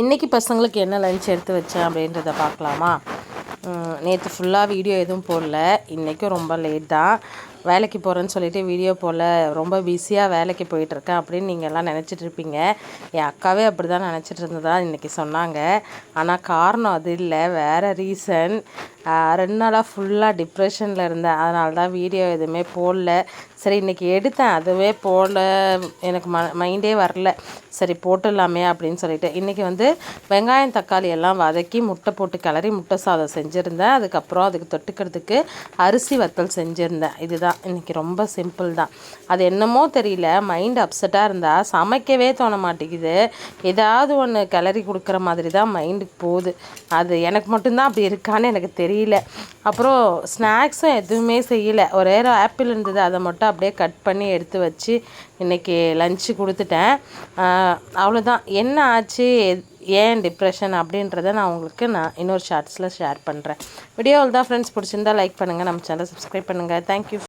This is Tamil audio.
இன்றைக்கி பசங்களுக்கு என்ன லஞ்ச் எடுத்து வச்சேன் அப்படின்றத பார்க்கலாமா? நேற்று ஃபுல்லாக வீடியோ எதுவும் போடல. இன்றைக்கும் ரொம்ப லேட் தான். வேலைக்கு போகிறேன்னு சொல்லிட்டு வீடியோ போல் ரொம்ப பிஸியாக வேலைக்கு போயிட்டுருக்கேன் அப்படின்னு நீங்கள் எல்லாம் நினச்சிட்டுருப்பீங்க என் அக்காவே அப்படி தான் நினச்சிட்டு இருந்ததா இன்றைக்கி சொன்னாங்க. ஆனால் காரணம் அது இல்லை. வேறு ரீசன் ரெண்டு நாளாக ஃபுல்லாக டிப்ரெஷனில் இருந்தேன். அதனால தான் வீடியோ எதுவுமே போடல. சரி இன்றைக்கி எடுத்தேன். அதுவே போடல எனக்கு ம மைண்டே வரல. சரி போட்டுடலாமே அப்படின்னு சொல்லிட்டு. இன்றைக்கி வந்து வெங்காயம் தக்காளி எல்லாம் வதக்கி முட்டை போட்டு கிளறி முட்டை சாதம் செஞ்சுருந்தேன். அதுக்கப்புறம் அதுக்கு தொட்டுக்கிறதுக்கு அரிசி வத்தல் செஞ்சுருந்தேன். இதுதான். இன்றைக்கி ரொம்ப சிம்பிள் தான். அது என்னமோ தெரியல மைண்ட் அப்செட்டாக இருந்தால் சமைக்கவே தோண மாட்டேங்குது. ஏதாவது ஒன்று கிளறி கொடுக்குற மாதிரி தான் மைண்டுக்கு போகுது. அது எனக்கு மட்டும்தான் அப்படி இருக்கான்னு எனக்கு தெரியல. அப்புறம் ஸ்நாக்ஸும் எதுவுமே செய்யலை. ஒரே ஆப்பிள் இருந்தது அதை மட்டும் அப்படியே கட் பண்ணி எடுத்து வச்சு இன்றைக்கி லஞ்சு கொடுத்துட்டேன். அவ்வளோதான் என்ன ஆச்சு? ஏன் டிப்ரெஷன் அப்படின்றத நான் உங்களுக்கு நான் இன்னொரு ஷார்ட்ஸில் ஷேர் பண்ணுறேன் வீடியோவில் தான் ஃப்ரெண்ட்ஸ் பிடிச்சிருந்தா லைக் பண்ணுங்கள் நம்ம சேனலை சப்ஸ்கிரைப் பண்ணுங்கள் தேங்க்யூ